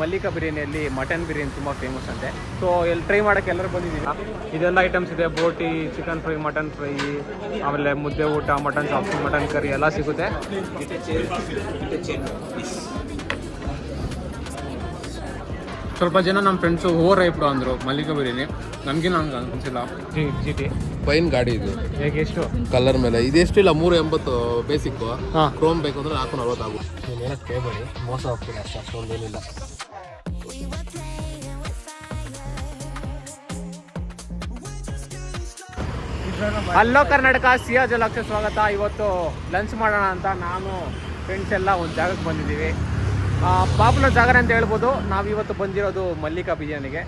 Mallika ಬಿರಿಯಾನಿಯಲ್ಲಿ mutton biryani ತುಂಬ famous ಅಂತೆ. So ಇಲ್ಲಿ ಟ್ರೈ ಮಾಡೋಕ್ಕೆ ಎಲ್ಲರೂ ಬಂದಿದ್ದೀವಿ ಇದೆಲ್ಲ ಐಟಮ್ಸ್ ಇದೆ. ಬೋಟಿ ಚಿಕನ್ ಫ್ರೈ ಮಟನ್ ಫ್ರೈ ಆಮೇಲೆ ಮುದ್ದೆ ಊಟ ಮಟನ್ ಸಾಫ್ಟ್ ಮಟನ್ ಕರಿ ಎಲ್ಲ ಸಿಗುತ್ತೆ. ಸ್ವಲ್ಪ ಜನ ನಮ್ಮ ಫ್ರೆಂಡ್ಸು ಓವರ್ ಐಪ್ಡು ಅಂದರು ಮಲ್ಲಿಕಾ ಬಿರಿಯಾನಿ. ನನಗೆ ನಂಗೆ ಅನ್ಸಿಲ್ಲ. ಜಿ ಜಿ ಟಿ ಫೈನ್ ಗಾಡಿ ಇದು. ಹೇಗೆ ಎಷ್ಟು? ಕಲರ್ ಮೇಲೆ. ಇದೆಷ್ಟಿಲ್ಲ ಮೂರು ಎಂಬತ್ತು ಬೇಸಿಕ್ ಹಾಂ. ಕ್ರೋಮ್ ಬೇಕು ಅಂದ್ರೆ ನಾಲ್ಕು ನಲ್ವತ್ತು ಆಗುತ್ತೆ ನೀನೇನೋ ಕೇಳಬೇಡಿ. ಮೋಸ ಹೋಗ್ತೀನಿ ಅಷ್ಟು ಹಲೋ ಕರ್ನಾಟಕ ಸಿಯಾ ಜಲಕ್ಕೆ ಸ್ವಾಗತ. ಇವತ್ತು ಲಂಚ್ ಮಾಡೋಣ ಅಂತ ನಾನು ಫ್ರೆಂಡ್ಸ್ ಎಲ್ಲ ಒಂದು ಜಾಗಕ್ಕೆ ಬಂದಿದ್ದೀವಿ. ಪಾಪುಲರ್ ಜಾಗರ ಅಂತ ಹೇಳ್ಬೋದು. ನಾವು ಇವತ್ತು ಬಂದಿರೋದು ಮಲ್ಲಿಕಾ ಬಿರಿಯಾನಿಗೆ.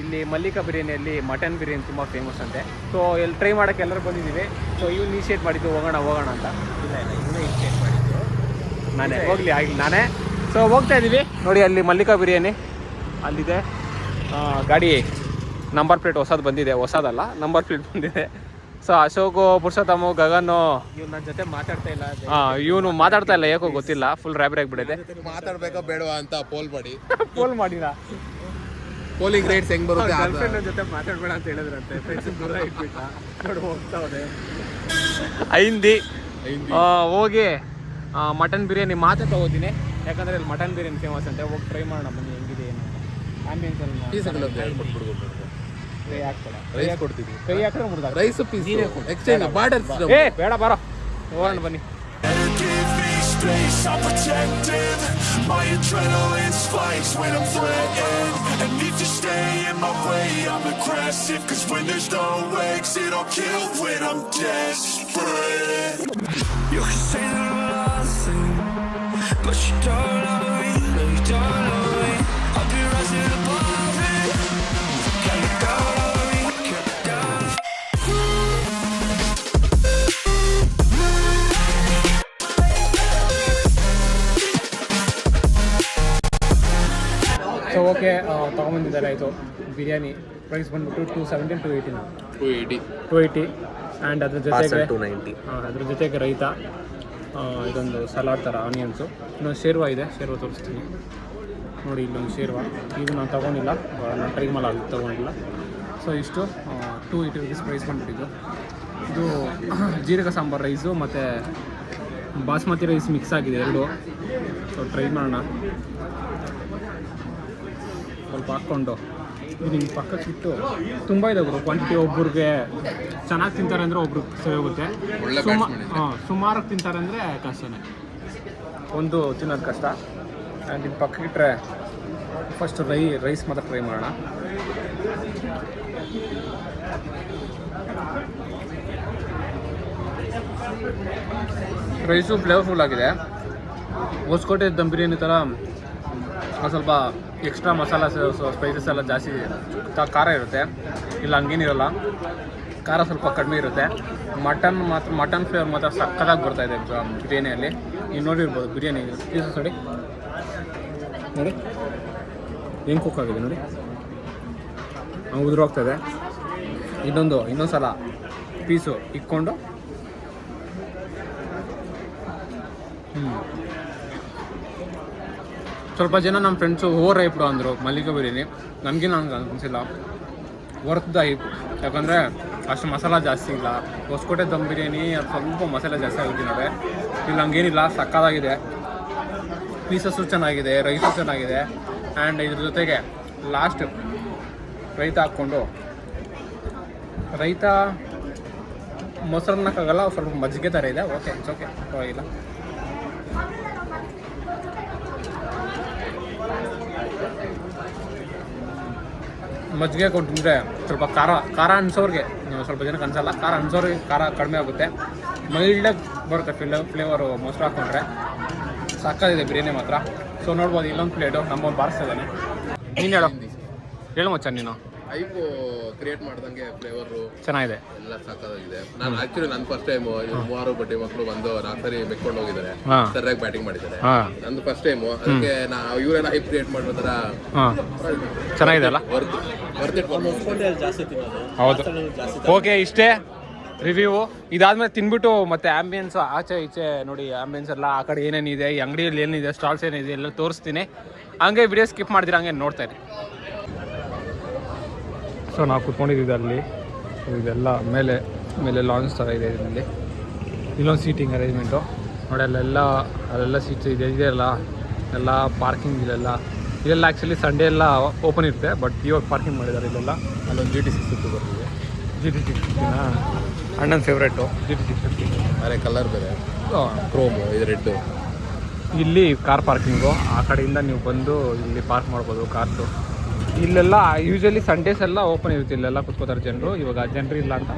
ಇಲ್ಲಿ ಮಲ್ಲಿಕಾ ಬಿರಿಯಾನಿಯಲ್ಲಿ ಮಟನ್ ಬಿರಿಯಾನಿ ತುಂಬ ಫೇಮಸ್ ಅಂತೆ. ಸೊ ಎಲ್ಲಿ ಟ್ರೈ ಮಾಡೋಕ್ಕೆ ಎಲ್ಲರೂ ಬಂದಿದ್ದೀವಿ. ಸೊ ಇವ್ನು ಇನಿಷಿಯೇಟ್ ಮಾಡಿದ್ದು ಹೋಗೋಣ ಹೋಗೋಣ ಅಂತ. ಇಲ್ಲ ಇಲ್ಲ ಇವನೇ ಇನಿಷಿಯೇಟ್ ಮಾಡಿದ್ದು. ನಾನೇ ಹೋಗ್ಲಿ ಆಗಿಲ್ಲ ನಾನೇ. ಸೊ ಹೋಗ್ತಾ ಇದ್ದೀವಿ ನೋಡಿ ಅಲ್ಲಿ ಮಲ್ಲಿಕಾ ಬಿರಿಯಾನಿ. ಅಲ್ಲಿದೆ. ಗಾಡಿ ನಂಬರ್ ಪ್ಲೇಟ್ ಹೊಸದು ಬಂದಿದೆ. ಹೊಸದಲ್ಲ ನಂಬರ್ ಪ್ಲೇಟ್ ಬಂದಿದೆ. ಸೊ ಅಶೋಕ್ ಪುರುಷೋತ್ತಮ ಗಗನ್ ಇವ್ನು ನನ್ನ ಜೊತೆ ಮಾತಾಡ್ತಾ ಇಲ್ಲ ಇವನು ಮಾತಾಡ್ತಾ ಇಲ್ಲ ಯಾಕೋ ಗೊತ್ತಿಲ್ಲ. ಫುಲ್ ರ್ಯಾಬ್ರಿ ಬಿಡಿದೆ ಮಾತಾಡ್ಬೇಕಾ ಬೇಡವಾ ಅಂತ ಪೋಲ್ ಮಾಡಿ. ಪೋಲ್ ಮಾಡಿಲ್ಲ ಪೋಲಿಂಗ್ ರೇಟ್ಸ್ ಹೆಂಗ್ ಬರುತ್ತೆ ಗರ್ಲ್ ಫ್ರೆಂಡ್ ಜೊತೆ ಮಾತಾಡ್ಬೇಡ ಅಂತ ಹೇಳಿದ್ರಂತೆ. ಫ್ರೆಂಡ್ಸ್ ದೂರ ಇಟ್ಬಿಟ್ಟ. ನೋಡಿ ಐಂದಿ ಆ, ಹೋಗಿ ಮಟನ್ ಬಿರಿಯಾನಿ ಮಾತ್ರ ತಗೋತೀನಿ. ಯಾಕಂದ್ರೆ ಇಲ್ಲಿ ಮಟನ್ ಬಿರಿಯಾನಿ ಫೇಮಸ್ ಅಂತೆ. ಹೋಗಿ ಟ್ರೈ ಮಾಡೋಣ ಬನ್ನಿ ಹೆಂಗಿದೆ ಏನು ಆಂಬಿಯನ್ಸ್ ಅಲ್ಲಿ ಅಂತ ಕೈ ಹಾಕ್ಬೇಡ ರೈಸ್ ಕೊಡ್ತೀವಿ ಕೈ ಹಾಕಿದ್ರೆ ಮುಡ್ದ ರೈಸ್ ಪೀಸ್ ಎಕ್ಸ್ಚೇಂಜ್ ಬಾರ್ಡರ್ ಏ ಬೇಡ ಬಾರೋ ಹೋಗೋಣ ಬನ್ನಿ Give me space, I'm protective My adrenaline spikes when I'm threatened And if you stay in my way, I'm aggressive Cause when there's no exit, I'll kill when I'm desperate You can say that I'm nothing But you don't know me, no you don't so okay ತೊಗೊಂಬಂದಿದ್ದಾರೆ ಆಯಿತು. Biryani price ಬಂದ್ಬಿಟ್ಟು two seventeen to ಏಯ್ಟಿನ two eighty two eighty and ಅದ್ರ ಜೊತೆಗೆ to ninety ಅದ್ರ ಜೊತೆಗೆ ರೈತ ಇದೊಂದು salad ಥರ onions ಇನ್ನೊಂದು ಶೇರ್ವ ಇದೆ ಶೇರ್ವ ತೋರಿಸ್ತೀನಿ. ನೋಡಿ ಇಲ್ಲೊಂದು ಶೇರ್ವ. ಇದು ನಾನು ತೊಗೊಂಡಿಲ್ಲ ನಾನು ಟ್ರೈ ಮಾಡಲ್ಲ ಅದು ತೊಗೊಂಡಿಲ್ಲ. ಸೊ ಇಷ್ಟು ಟೂ ಏಯ್ಟಿ ರುಪೀಸ್ ಪ್ರೈಸ್ ಬಂದ್ಬಿಟ್ಟಿದ್ದು. ಇದು ಜೀರಕ ಸಾಂಬಾರು ರೈಸು ಮತ್ತು ಬಾಸ್ಮತಿ ರೈಸ್ ಮಿಕ್ಸ್ ಆಗಿದೆ ಎರಡು. ಸೊ ಟ್ರೈ ಮಾಡೋಣ. ಸ್ವಲ್ಪ ಹಾಕ್ಕೊಂಡು ಇದು ನಿಮ್ಗೆ ಪಕ್ಕಕ್ಕೆ ಇಟ್ಟು ತುಂಬ ಇದೆ ಗುರು ಕ್ವಾಂಟಿಟಿ ಒಬ್ಬರಿಗೆ ಚೆನ್ನಾಗಿ ತಿಂತಾರೆ ಅಂದರೆ ಒಬ್ರಿಗೆ ಸರಿ ಹೋಗುತ್ತೆ ಸುಮಾ. ಹಾಂ ಸುಮಾರು ತಿಂತಾರೆ ಅಂದರೆ ಕಷ್ಟನೇ. ಒಂದು ತಿನ್ನೋದು ಕಷ್ಟ. ಆ್ಯಂಡ್ ನಿಮ್ಮ ಪಕ್ಕಕ್ಕೆ ಇಟ್ಟರೆ ಫಸ್ಟ್ ರೈ ರೈಸ್ ಮಾತ್ರ ಟ್ರೈ ಮಾಡೋಣ. ರೈಸು ಫ್ಲೇವರ್ಫುಲ್ ಆಗಿದೆ. ಹೊಸಕೋಟೆ ದಮ್ ಬಿರಿಯಾನಿ ಥರ ಸ್ವಲ್ಪ ಎಕ್ಸ್ಟ್ರಾ ಮಸಾಲ ಸ್ಪೈಸಸ್ ಎಲ್ಲ ಜಾಸ್ತಿ ಖಾರ ಇರುತ್ತೆ. ಇಲ್ಲ, ಹಂಗೇನಿರಲ್ಲ. ಖಾರ ಸ್ವಲ್ಪ ಕಡಿಮೆ ಇರುತ್ತೆ. ಮಟನ್ ಮಾತ್ರ, ಮಟನ್ ಫ್ಲೇವರ್ ಮಾತ್ರ ಸಕ್ಕತ್ತಾಗಿ ಬರ್ತಾ ಇದೆ ಬ- ಬಿರಿಯಾನಿಯಲ್ಲಿ. ನೀವು ನೋಡಿರ್ಬೋದು, ಬಿರಿಯಾನಿ ಪೀಸಸ್ ನೋಡಿ ನೋಡಿ. ಏನು ಕುಕ್ ಆಗಿದೆ ನೋಡಿ. ಉದುರೋಗ್ತದೆ ಇನ್ನೊಂದು ಇನ್ನೊಂದು ಸಲ ಪೀಸು ಇಕ್ಕೊಂಡು. ಹ್ಞೂ ಸ್ವಲ್ಪ ಜನ ನಮ್ಮ ಫ್ರೆಂಡ್ಸು ಓವರ್ ಐಪ್ಡು ಅಂದರು. ಮಲ್ಲಿಗೆ ಬಿರಿಯಾನಿ ನನಗೆ ನಂಗೆ ಅನಿಸಿಲ್ಲ. ವರ್ತ್ ಐಪ್ ಯಾಕಂದರೆ ಅಷ್ಟು ಮಸಾಲ ಜಾಸ್ತಿ ಇಲ್ಲ. ಹೊಸಕೋಟೆ ದಮ್ ಬಿರಿಯಾನಿ ಅದು ಸ್ವಲ್ಪ ಮಸಾಲೆ ಜಾಸ್ತಿ ಆಗಿದ್ದಾರೆ ಇಲ್ಲಿ, ಹಂಗೇನಿಲ್ಲ. ಸಕ್ಕದಾಗಿದೆ ಪೀಸಸ್ಸು ಚೆನ್ನಾಗಿದೆ. ರೈಸು ಚೆನ್ನಾಗಿದೆ. ಆ್ಯಂಡ್ ಇದ್ರ ಜೊತೆಗೆ ಲಾಸ್ಟ್ ರೈತ ಹಾಕ್ಕೊಂಡು ರೈತ ಮೊಸರನ್ನಕ್ಕಾಗಲ್ಲ ಸ್ವಲ್ಪ ಮಜ್ಜಿಗೆ ಥರ ಇದೆ. ಓಕೆ ಇಟ್ಸ್ ಓಕೆ ಪರವಾಗಿಲ್ಲ. ಮಜ್ಜಿಗೆ ಕೊಟ್ಟು ತಿಂದರೆ ಸ್ವಲ್ಪ ಖಾರ ಖಾರ ಅನ್ಸೋರಿಗೆ. ಸ್ವಲ್ಪ ಜನಕ್ಕೆ ಅನ್ಸಲ್ಲ ಖಾರ ಅನ್ಸೋರಿಗೆ ಖಾರ ಕಡಿಮೆ ಆಗುತ್ತೆ. ಮೈಲ್ಡಾಗಿ ಬರುತ್ತೆ ಫಿಲ್ ಫ್ಲೇವರು ಮೊಸರು ಹಾಕ್ಕೊಂಡ್ರೆ ಸಾಕಾಗಿದೆ ಬಿರಿಯಾನಿ ಮಾತ್ರ. ಸೊ ನೋಡ್ಬೋದು ಇಲ್ಲೊಂದು ಪ್ಲೇಟು ನಮ್ಮೊಂದು ಬಾರಿಸ್ತಿದ್ದಾನೆ. ನೀನು ಹೇಳೋ. ಹೇಳು ಮಚ್ಚ ನೀನು. ಐಪು ಕ್ರಿಯೇಟ್ ಮಾಡ್ದಂಗೆ ಫ್ಲೇವರ್ ಚೆನ್ನಾಗಿದೆ. ಎಲ್ಲ ಸಾಕಾಗಿದೆ. ನಾನು ಆಕ್ಚುಲಿ ನನ್ನ ಫಸ್ಟ್ ಟೈಮ್ ಮೂವರು ಬಟ್ಟೆ ಮಕ್ಕಳು ಬಂದು ರಾತ್ರಿ ಸರಿ ಮೆಕ್ಕೊಂಡು ಹೋಗಿದ್ದಾರೆ ಸರಿಯಾಗಿ ಬ್ಯಾಟಿಂಗ್ ಮಾಡಿದ್ದಾರೆ. ನಂದು ಫಸ್ಟ್ ಟೈಮ್ ಅದಕ್ಕೆ ನಾ ಇವರೆಲ್ಲ ಐಪ್ ಕ್ರಿಯೇಟ್ ಮಾಡೋ ಥರ ಚೆನ್ನಾಗಿದೆ ಅಲ್ಲ? ವರ್ತ್ ವರ್ತ್ ಇಟ್ ಹೌದು. ಓಕೆ ಇಷ್ಟೇ. ರಿವ್ಯೂ ಇದಾದ್ಮೇಲೆ ತಿನ್ಬಿಟ್ಟು ಮತ್ತೆ ಆಂಬಿಯನ್ಸ್ ಆಚೆ ಈಚೆ ನೋಡಿ ಆಂಬಿಯನ್ಸ್ ಎಲ್ಲ ಆ ಕಡೆ ಏನೇನಿದೆ ಈ ಅಂಗಡಿಯಲ್ಲಿ ಏನಿದೆ ಸ್ಟಾಲ್ಸ್ ಏನಿದೆ ಎಲ್ಲ ತೋರಿಸ್ತೀನಿ. ಹಂಗೆ ವಿಡಿಯೋ ಸ್ಕಿಪ್ ಮಾಡಿದ್ರೆ ಹಂಗೆ ನೋಡ್ತಾ ಇರಿ. ಸೊ ನಾವು ಕುತ್ಕೊಂಡಿದ್ದೀವಿ ಅಲ್ಲಿ. ಇದೆಲ್ಲ ಮೇಲೆ ಮೇಲೆ ಲಾಂಚ್ ಥರ ಇದೆ ಇದರಲ್ಲಿ. ಇಲ್ಲೊಂದು ಸೀಟಿಂಗ್ ಅರೇಂಜ್ಮೆಂಟು ನೋಡಿ ಅಲ್ಲೆಲ್ಲ ಅಲ್ಲೆಲ್ಲ ಸೀಟ್ಸ್ ಇದೆ. ಇದೆಯಲ್ಲ ಎಲ್ಲ ಪಾರ್ಕಿಂಗ್ ಇಲ್ಲೆಲ್ಲ. ಇದೆಲ್ಲ ಆ್ಯಕ್ಚುಲಿ ಸಂಡೇ ಎಲ್ಲ ಓಪನ್ ಇರುತ್ತೆ ಬಟ್ ಇವಾಗ ಪಾರ್ಕಿಂಗ್ ಮಾಡಿದ್ದಾರೆ ಇಲ್ಲೆಲ್ಲ. ಅಲ್ಲೊಂದು ಜಿ ಟಿ ಸಿಕ್ಸ್ ಫಿಫ್ಟಿ ಬರ್ತಿದೆ. ಜಿ ಟಿ ಸಿಕ್ಸ್ ಫಿಫ್ಟಿನ ಅಣ್ಣನ favourite G T six fifty ಅದೇ ಕಲರ್ ಬೇರೆ. ಕ್ರೋಮ್ ಇದು ರೆಡ್ ಇಲ್ಲಿ ಕಾರ್ ಪಾರ್ಕಿಂಗು ಆ ಕಡೆಯಿಂದ ನೀವು ಬಂದು ಇಲ್ಲಿ ಪಾರ್ಕ್ ಮಾಡ್ಬೋದು ಕಾರ್ಸು ಇಲ್ಲೆಲ್ಲ ಯೂಶಲಿ ಸಂಡೇಸ್ ಎಲ್ಲ ಓಪನ್ ಇರುತ್ತೆ ಇಲ್ಲೆಲ್ಲ ಕುತ್ಕೋತಾರೆ ಜನರು. ಇವಾಗ ಜನರು ಇಲ್ಲ ಅಂತ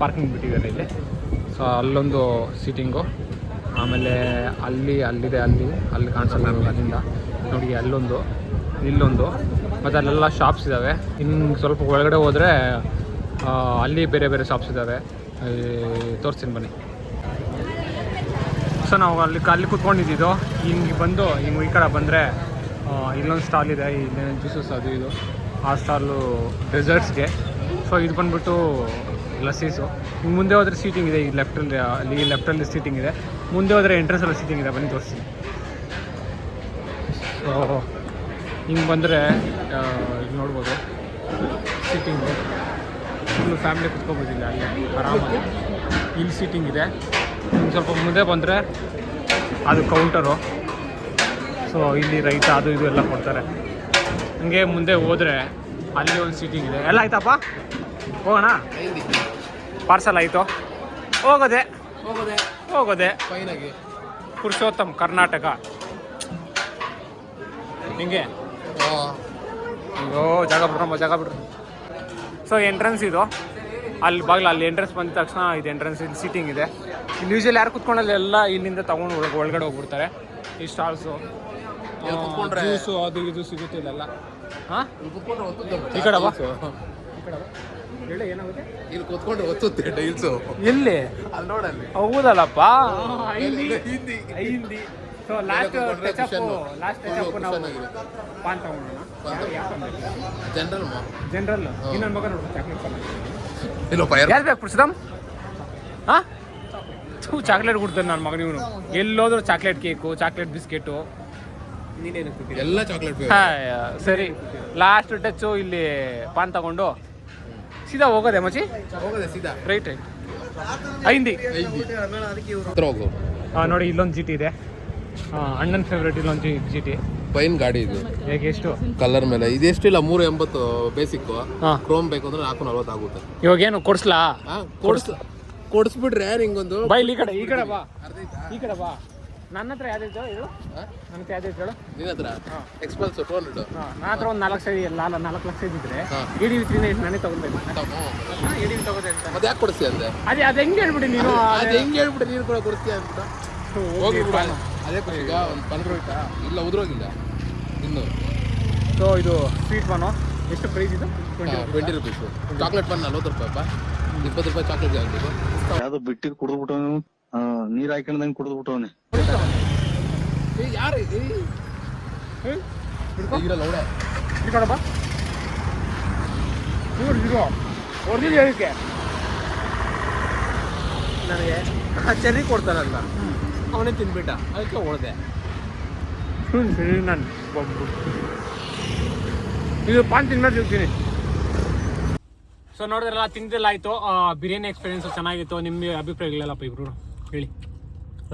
ಪಾರ್ಕಿಂಗ್ ಬಿಟ್ಟಿದ್ದಾರೆ ಇಲ್ಲಿ. ಸೊ ಅಲ್ಲೊಂದು ಸಿಟ್ಟಿಂಗು ಆಮೇಲೆ ಅಲ್ಲಿ, ಅಲ್ಲಿದೆ, ಅಲ್ಲಿ ಅಲ್ಲಿ ಕಾಣಿಸಲ್ಲ ನಮಗೆ ಅಲ್ಲಿಂದ. ನೋಡಿ, ಅಲ್ಲೊಂದು, ಇಲ್ಲೊಂದು. ಮತ್ತು ಅಲ್ಲೆಲ್ಲ ಶಾಪ್ಸ್ ಇದ್ದಾವೆ ಇನ್ನು ಸ್ವಲ್ಪ ಒಳಗಡೆ ಹೋದರೆ ಅಲ್ಲಿ ಬೇರೆ ಬೇರೆ ಶಾಪ್ಸ್ ಇದ್ದಾವೆ ತೋರಿಸ್ತೀನಿ ಬನ್ನಿ. ಸೊ ನಾವು ಅಲ್ಲಿ ಅಲ್ಲಿ ಕುತ್ಕೊಂಡಿದ್ದು ಹಿಂಗೆ ಬಂದು, ಹಿಂಗೆ ಈ ಕಡೆ ಬಂದರೆ ಇಲ್ಲೊಂದು ಸ್ಟಾಲ್ ಇದೆ ಇಲ್ಲಿ ಜ್ಯೂಸಸ್ ಅದು ಇದು. ಆ ಸ್ಟಾಲು ಡೆಸರ್ಟ್ಸ್ಗೆ ಸೊ ಇದು ಬಂದ್ಬಿಟ್ಟು ಲಸ್ಸೀಸು ಹಿಂಗೆ ಮುಂದೆ ಹೋದರೆ ಸೀಟಿಂಗ್ ಇದೆ, ಈ ಲೆಫ್ಟಲ್ಲಿ ಅಲ್ಲಿ ಲೆಫ್ಟಲ್ಲಿ ಸೀಟಿಂಗ್ ಇದೆ. ಮುಂದೆ ಹೋದರೆ ಎಂಟ್ರೆನ್ಸಲ್ಲಿ ಸೀಟಿಂಗ್ ಇದೆ, ಬನ್ನಿ ತೋರಿಸ್ತೀನಿ. ಸೊ ಹಿಂಗೆ ಬಂದರೆ ಇಲ್ಲಿ ನೋಡ್ಬೋದು. ಸೀಟಿಂಗು ಫುಲ್ಲು ಫ್ಯಾಮಿಲಿ ಕುತ್ಕೊಬೋದಿಲ್ಲ, ಅಲ್ಲಿ ಆರಾಮಾಗಿ. ಇಲ್ಲಿ ಸೀಟಿಂಗ್ ಇದೆ. ಇನ್ನು ಸ್ವಲ್ಪ ಮುಂದೆ ಬಂದರೆ, ಅದು ಕೌಂಟರು ಸೊ ಇಲ್ಲಿ ರೈತ ಅದು ಇದು ಎಲ್ಲ ಕೊಡ್ತಾರೆ. ಹಂಗೆ ಮುಂದೆ ಹೋದರೆ ಅಲ್ಲಿ ಒಂದು ಸೀಟಿಂಗ್ ಇದೆ. ಎಲ್ಲ ಆಯ್ತಪ್ಪ? ಹೋಗೋಣ? ಪಾರ್ಸಲ್ ಆಯಿತು. ಹೋಗೋದೆ. ಹೋಗೋದೆ. ಹೋಗೋದೆ. ಫೈನಾಗಿ ಪುರುಷೋತ್ತಮ್ ಕರ್ನಾಟಕ. ಹಿಂಗೆ? ಓ ಜಾಗ ಬಿಡ್ರಮ್ಮ ಜಾಗ ಬಿಡ್ರಿ. ಸೊ ಎಂಟ್ರೆನ್ಸ್ ಇದು. ಅಲ್ಲಿ ಬಾಗಿಲು ಅಲ್ಲಿ ಎಂಟ್ರೆನ್ಸ್ ಬಂದ ತಕ್ಷಣ ಇದು ಎಂಟ್ರೆನ್ಸ್ ಇಲ್ಲಿ ಸೀಟಿಂಗ್ ಇದೆ. ಇಲ್ಲಿ ಯೂಶಲಿ ಯಾರು ಕುತ್ಕೊಂಡಲ್ಲಿ ಎಲ್ಲ ಇಲ್ಲಿಂದ ತೊಗೊಂಡು ಒಳಗೆ ಒಳಗಡೆ ಹೋಗ್ಬಿಡ್ತಾರೆ. ಈ ಸ್ಟಾಲ್ಸು ಇಲ್ಲಿ ಕುತ್ಕೊಂಡ್ರೆ- ಜ್ಯೂಸು ಅದು ಇದು ಸಿಗುತ್ತೆ ಇಲ್ಲೆಲ್ಲ ಹಾಂ? ಇಲ್ಲಿ ಕುತ್ಕೊಂಡ್ರೆ ಒತ್ತುತ್ತೆ ಈ ಕಡೆ ಬಾ. ಈ ಕಡೆ ಬಾ. ಹೇಳಿ ಏನಾಗುತ್ತೆ? ಇಲ್ಲಿ ಕುತ್ಕೊಂಡ್ರೆ ಒತ್ತುತ್ತೆ ಟೈಲ್ಸು ಎಲ್ಲಿ? ಅಲ್ಲಿ ನೋಡಲ್ಲಿ. ಹೌದಲ್ಲಪ್ಪ. ಹಿಂದಿ. ಹಿಂದಿ. So last ಕುತ್ಕೊಂಡ್ರೆ touch cushion. Last Full touch ನಾವು cushion ಆಗಿರುತ್ತೆ. ಪಾನ್ ತಗೊಂಡೋಣ. ಜನರಲ್ ಜನರಲ್ ಇನ್ನೊಂದು ಮಗ ನೋಡು ಚಾಕ್ಲೇಟ್ ಪಾನ್ ಇಲ್ಲ ಫೈರ್ ಯಾರು ಬೇಕು ಪುರುಷದಮ್ ಹಾಂ? ಚಾಕ್ಲೇಟ್ ಕೊಡ್ತಾನೆ ನನ್ನ ಮಗನ ಇವನು ಎಲ್ಲೋದ್ರು ಚಾಕ್ಲೇಟ್ ಕೇಕು ಚಾಕ್ಲೇಟ್ ಬಿಸ್ಕೆಟು ಎಲ್ಲ ಚಾಕ್ಲೇಟ್ ಸರಿ. ಲಾಸ್ಟ್ ಟಚ್ ಇಲ್ಲಿ ಪಾನ್ ತಗೊಂಡು. ಸೀದಾ ಹೋಗೋದೆ ಮಚ್ಚಿ ಹೋಗೋದೆ ಸೀದಾ. ರೈಟ್ ರೈಟ್ ಐಂದಿ. ಹೋಗು. ನೋಡಿ ಇಲ್ಲೊಂದು ಜಿಟಿ ಇದೆ. ಅಣ್ಣನ ಫೇವ್ರೇಟ್ ಇಲ್ಲೊಂದು ಜಿಟಿ ಪೈನ್ ಗಾಡಿ ಇದು. ಹೇಗೆ ಎಷ್ಟು? ಕಲರ್ ಮೇಲೆ. ಇದೆಷ್ಟಿಲ್ಲ ಮೂರು ಎಂಬತ್ತು ಬೇಸಿಕ್ ಹಾಂ. ಕ್ರೋಮ್ ಬೇಕು ಅಂದ್ರೆ ನಾಲ್ಕು ನಲ್ವತ್ತು ಆಗುತ್ತೆ. ಇವಾಗ ಏನು ಕೊಡ್ಸ್ಲಾ? ಕೊಡಿಸ್ ಕೊಡ್ಸ್ ಕೊಡಿಸ್ಬಿಟ್ರೆ ನಿಂಗೊಂದು. ಬೈ ಇಲ್ಲಿ ಈ ಕಡೆ ಈ ಕಡೆ ಬಾ. ಈ ಕಡೆ ಬಾ. ನನ್ನ ಹತ್ರ ಯಾವ್ದಿತ್ತು ಇದು? ನನ್ನ ಹತ್ರ ಯಾವ್ದಿತ್ತು ಹೇಳು. ನಿನ್ನ ಹತ್ರ? ಎಕ್ಸ್ಪಲ್ಸ್ ಫೋನ್ ಇಡು ನನ್ನ ಹತ್ರ ಒಂದು ನಾಲ್ಕು ಸೈಡ್ ಎಲ್ಲ ನಾಲ್ಕು ಲಕ್ಷ ಇದ್ದಿದ್ರೆ ಇಡಿ ವಿತ್ರಿನ ಇಟ್ಟು ನಾನೇ ತಗೊಂಡ್ಬೇಕು ಇಡಿ ವಿ ತಗೋದೆ ಅಂತ. ಮತ್ತೆ ಯಾಕೆ ಕೊಡಿಸ್ತೀಯ ಅಂದೆ? ಅದೇ ಅದು ಹೆಂಗೆ ಹೇಳ್ಬಿಡಿ ನೀನು? ಅದು ಹೆಂಗೆ ಹೇಳ್ಬಿಟ್ಟು ನೀನು ಕೂಡ ಕೊಡಿಸ್ತೀಯ ಅಂತ. ಹೋಗಿ ಅದೇ ಕೊಡಿ ಈಗ ಒಂದು ಪಂದ್ರ ಹೋಯ್ತಾ ಇಲ್ಲ ಉದ್ರೋಗಿಲ್ಲ. ಇನ್ನು. ಸೊ ಇದು ಸ್ವೀಟ್ ಪನ್ನು ಎಷ್ಟು ಪ್ರೈಸ್ ಇದು? ಟ್ವೆಂಟಿ ರುಪೀಸ್ ಚಾಕ್ಲೇಟ್ ಪನ್ ನಲ್ವತ್ತು ರೂಪಾಯಿ ಅಪ್ಪ. ಇಪ್ಪತ್ತು ರೂಪಾಯಿ ಚಾಕ್ಲೇಟ್ ಯಾವ್ದೋ ಬಿಟ್ಟಿಗೆ ಕುಡಿದ್ಬಿಟ್ಟು ನೀರ್ ಹಾಕೊಂಡಂಗ್ ಕುಡಿದು ಬಿಟ್ಟವನೆ ಯಾರು ಇರೋ ಒರಿಜಿನಲ್ ಹೇಳಿಕೆ. ನನಗೆ ಚೆರ್ರಿ ಕೊಡ್ತಾರಲ್ಲ ಅವನೇ ತಿನ್ಬಿಟ್ಟ. ಅದಕ್ಕೆ ಹೊಡೆದೆ. ಹ್ಞೂ ಸರಿ ನಾನು ಇದು ಪಾನ್ ತಿನ್ಮೇಲೆ ತಿಂತೀನಿ. ಸೊ ನೋಡಿದ್ರಲ್ಲ ತಿಂದಿಲ್ಲ ಆಯ್ತು. ಬಿರಿಯಾನಿ ಎಕ್ಸ್ಪೀರಿಯನ್ಸ್ ಚೆನ್ನಾಗಿತ್ತು. ನಿಮ್ಮ ಅಭಿಪ್ರಾಯಗಳಲ್ಲಪ್ಪ ಇಬ್ರು? ಹೇಳಿ.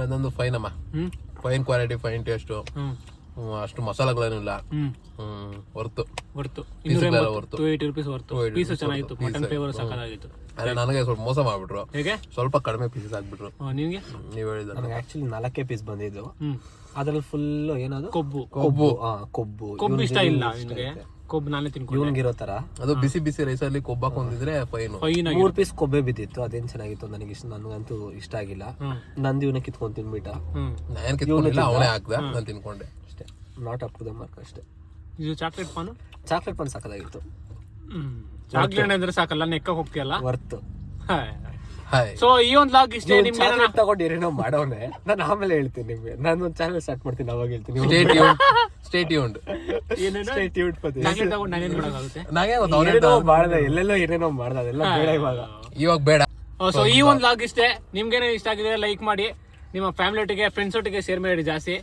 ಅದೊಂದು ಫೈನ್ ಅಮ್ಮ. ಹ್ಞೂ ಫೈನ್ ಕ್ವಾಲಿಟಿ ಫೈನ್ ಟೇಸ್ಟು ಹ್ಞೂ ಅಷ್ಟು ಮಸಾಲೆಗಳೇನು ಇಲ್ಲ. ಹ್ಞೂ ಹ್ಮ್ ಹೊರ್ತು ವರ್ತು. ಹೊರ್ತು. Two eighty rupees worth. 280 piece ಚೆನ್ನಾಗಿತ್ತು. ಹೊರ್ತು. ಮಟನ್ ಫ್ಲೇವರ್ ಹ್ಮ್. ಸಕ್ಕತ್ತಾಗಿತ್ತು ಅದೇ ನನಗೆ ಸ್ವಲ್ಪ ಮೋಸ ಮಾಡ್ಬಿಟ್ರು. ಹೇಗೆ? ಸ್ವಲ್ಪ ಕಡಿಮೆ ಪೀಸಸ್ ಹಾಕ್ಬಿಟ್ರು. ನಿಮಗೆ? ನೀವು ಹೇಳಿದ್ರೆ ನನಗೆ ಆಕ್ಚುಲಿ ನಾಲ್ಕೇ ಪೀಸ್ ಬಂದಿದ್ದು. ಅದ್ರಲ್ಲಿ ಫುಲ್ ಏನದು? ಕೊಬ್ಬು. ಕೊಬ್ಬು. ಆ, ಕೊಬ್ಬು. ಕೊಬ್ಬು ಇಷ್ಟ ಇಲ್ಲ. ಕೊಬ್ಬು ನಾನೇ ತಿನ್ಕೊಂಡು. ಇರೋ ತರ? ಅದು ಬಿಸಿ ಬಿಸಿ ರೈಸಲ್ಲಿ ಕೊಬ್ಬ ಹಾಕೊಂಡಿದ್ರೆ ಫೈನು ಫೈನ್ ಮೂರ್ ಪೀಸ್ ಕೊಬ್ಬೆ ಬಿದ್ದಿತ್ತು. ಅದೇನ್ ಚೆನ್ನಾಗಿತ್ತು ನನಗೆ ಇಷ್ಟ ನನಗಂತೂ ಇಷ್ಟ ಆಗಿಲ್ಲ. ನಂದು ಇವನ್ನ ಕಿತ್ಕೊಂಡ್ ತಿನ್ಬಿಟ್ಟ. ನಾನು ಕಿತ್ಕೊಂಡಿಲ್ಲ ಅವನೇ ಹಾಕ್ದ. ನಾನು ತಿನ್ಕೊಂಡೆ. Not up to the mark ಅಷ್ಟೇ. ಇದು ಚಾಕ್ಲೇಟ್ ಪಾನು ಚಾಕ್ಲೇಟ್ ಪಾನ್ ಸಾಕಾಗಿತ್ತು ಚಾಕ್ಲೇಟ್ ಅಂದ್ರೆ ಸಾಕಲ್ಲ ನೆಕ್ಕ ಹೋಗ್ತೀಯಲ್ಲ? ವರ್ತು ಸೊ ಈ ಒಂದು ಲಾಗ್ ಇಷ್ಟೇ ನಿಮ್ಗೆ ಚಾಕ್ಲೇಟ್ ತಗೊಂಡಿರಿ ನಾವು ಮಾಡೋನೆ ನಾನು ಆಮೇಲೆ ಹೇಳ್ತೀನಿ ನಿಮ್ಗೆ. ನಾನು ಒಂದು ಚಾನಲ್ ಸ್ಟಾರ್ಟ್ ಮಾಡ್ತೀನಿ ಅವಾಗ ಹೇಳ್ತೀನಿ ಏನೇನು Stay tuned for this. Chocolate ತಗೊಂಡು ನಾನೇನು ಮಾಡೋಕ್ಕಾಗುತ್ತೆ ಏನೇನೋ ಮಾಡ್ದೆ ಎಲ್ಲೆಲ್ಲೋ ಏನೇನೋ ಮಾಡ್ದೆ ಅದೆಲ್ಲ ಬೇಡ ಇವಾಗ. ಇವಾಗ ಬೇಡ. ಸೊ ಈ ಒಂದು ಲಾಗ್ ಇಷ್ಟೇ. ನಿಮ್ಗೇನೋ ಇಷ್ಟ ಆಗಿದೆ ಲೈಕ್ ಮಾಡಿ. ನಿಮ್ಮ ಫ್ಯಾಮಿಲಿ ಒಟ್ಟಿಗೆ ಫ್ರೆಂಡ್ಸ್ ಒಟ್ಟಿಗೆ ಶೇರ್ ಮಾಡಿ ಜಾಸ್ತಿ.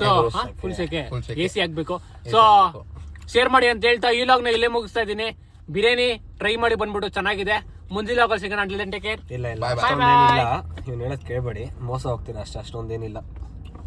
ಸೊ ಫುಲ್ ಸೆಕೆ. ಎ ಸಿ ಹಾಕ್ಬೇಕು. ಸೊ ಶೇರ್ ಮಾಡಿ ಅಂತ ಹೇಳ್ತಾ ಈ ಲಾಗ್ನ ಇಲ್ಲೇ ಮುಗಿಸ್ತಾ ಇದ್ದೀನಿ. ಬಿರಿಯಾನಿ ಟ್ರೈ ಮಾಡಿ ಬಂದ್ಬಿಟ್ಟು ಚೆನ್ನಾಗಿದೆ. ಮುಂದಿನ ಲಾಗಲ್ಲಿ ಸಿಗೋಣ. ಇಲ್ಲ ಇಲ್ಲ. ಇವ್ನು ಹೇಳೋದ್ ಕೇಳ್ಬೇಡಿ. ಮೋಸ ಹೋಗ್ತೀರಾ ಅಷ್ಟೇ ಅಷ್ಟೊಂದೇನಿಲ್ಲ.